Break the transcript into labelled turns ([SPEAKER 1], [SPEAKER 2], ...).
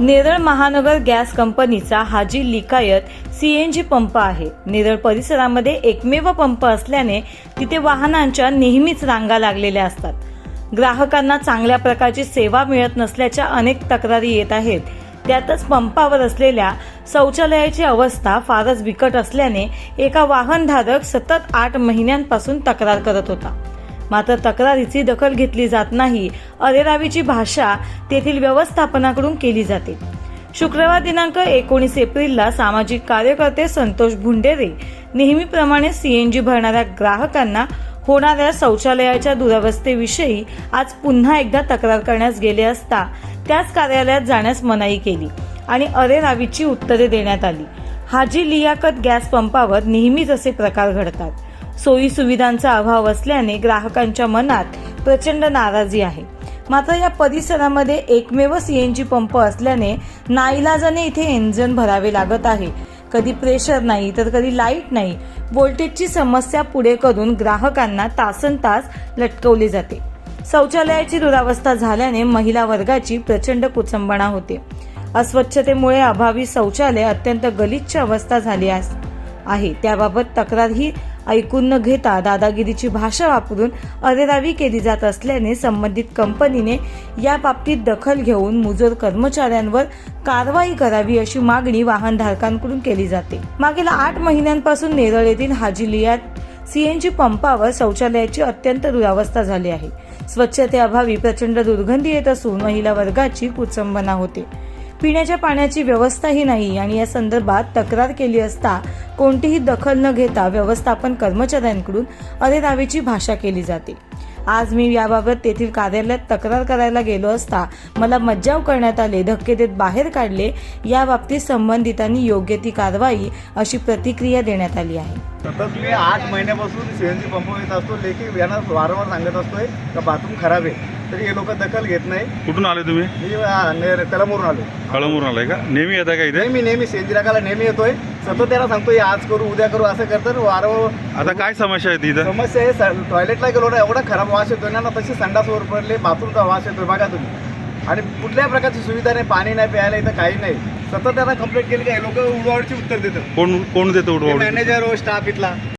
[SPEAKER 1] नेरळ महानगर गॅस कंपनीचा हाजी लिकायत CNG pump आहे. नेरळ परिसरामध्ये एकमेव पंप असल्याने तिथे वाहनांच्या नेहमीच रांगा लागलेल्या असतात. ग्राहकांना चांगल्या प्रकारची सेवा मिळत नसल्याच्या अनेक तक्रारी येत आहेत. त्यातच पंपावर असलेल्या शौचालयाची अवस्था फारच बिकट असल्याने एका वाहनधारक सतत आठ महिन्यांपासून तक्रार करत होता. मात्र तक्रारीची दखल घेतली जात नाही. अरेरावीची भाषा तेथील व्यवस्थापनाकडून केली जाते. शुक्रवार दिनांक एकोणीस एप्रिलला सामाजिक कार्यकर्ते संतोष भुंडेरे नेहमीप्रमाणे सीएनजी भरणाऱ्या ग्राहकांना होणाऱ्या शौचालयाच्या दुरावस्थेविषयी आज पुन्हा एकदा तक्रार करण्यास गेले असता त्याच कार्यालयात जाण्यास मनाई केली आणि अरेरावीची उत्तरे देण्यात आली. हाजी लियाकत गॅस पंपावर नेहमीच असे प्रकार घडतात. सोयी सुविधांचा अभाव असल्याने ग्राहकांच्या मनात प्रचंड नाराजी आहे. मात्र या परिसरामध्ये एकमेव सीएनजी पंप असल्याने नाईलाजाने इथे इंजन भरावे लागत आहे. कधी प्रेशर नाही तर कधी लाइट नाही. व्होल्टेजची समस्या पुढे करून ग्राहकांना तासन तास लटकवली जाते. शौचालयाची दुरावस्था झाल्याने महिला वर्गाची प्रचंड कुचंबणा होते. अस्वच्छतेमुळे अभावी शौचालय अत्यंत गलिच्छ अवस्था झाली आहे. त्याबाबत तक्रारही ऐकून न घेता दादागिरीची भाषा वापरून अरेरावी केली जात असल्याने संबंधित कंपनीने या बाबतीत दखल घेऊन मुजोर कर्मचाऱ्यांवर कारवाई करावी अशी मागणी वाहनधारकांकडून केली जाते. मागील आठ महिन्यांपासून नेरळ येथील हाजिलियात सीएनजी पंपावर शौचालयाची अत्यंत दुरावस्था झाली आहे. स्वच्छतेअभावी प्रचंड दुर्गंधी येत असून महिला वर्गाची कुचंबना होते. पिण्याच्या पाण्याची व्यवस्थाही नाही आणि या संदर्भात तक्रार केली असता कोणतीही दखल न घेता व्यवस्थापन कर्मचाऱ्यांकडून अरेरावीची भाषा केली जाते. आज मी याबाबत तेथील कार्यालयात तक्रार करायला गेलो असता मला मज्जाव करण्यात आले धक्के देत बाहेर काढले या बाबतीत संबंधितांनी योग्य ती कारवाई अशी प्रतिक्रिया देण्यात आली आहे.
[SPEAKER 2] सतत मी आठ महिन्यापासून सीएनजी पंप येत असतो लेखी यांना वारंवार सांगत असतोय का बाथरूम खराब आहे. तरी हे लोक दखल घेत नाही.
[SPEAKER 3] कुठून आले तुम्ही?
[SPEAKER 2] मी आ, ने- कलमवरून आलो.
[SPEAKER 3] कळमूरून आलाय का? नेहमी येता का इथे?
[SPEAKER 2] नेहमी नेहमी राखायला नेहमी येतोय. सतत त्यांना सांगतोय आज करू उद्या करू असं करतात. वारंवार
[SPEAKER 3] आता काय समस्या आहे इथं
[SPEAKER 2] समस्या आहे टॉयलेटला गेलो ना एवढा खराब वास येतोय ना तशी संडासवर पडले बाथरूमचा वास येतोय बघा तुम्ही. आणि कुठल्याही प्रकारची सुविधा नाही पाणी नाही प्यायला इथं काही नाही. सतत त्यांना कंप्लेंट केली का हे लोक उडवाडची उत्तर देतात.
[SPEAKER 3] कोण कोण देतो उडवाउडी
[SPEAKER 2] मॅनेजर स्टाफ इथला.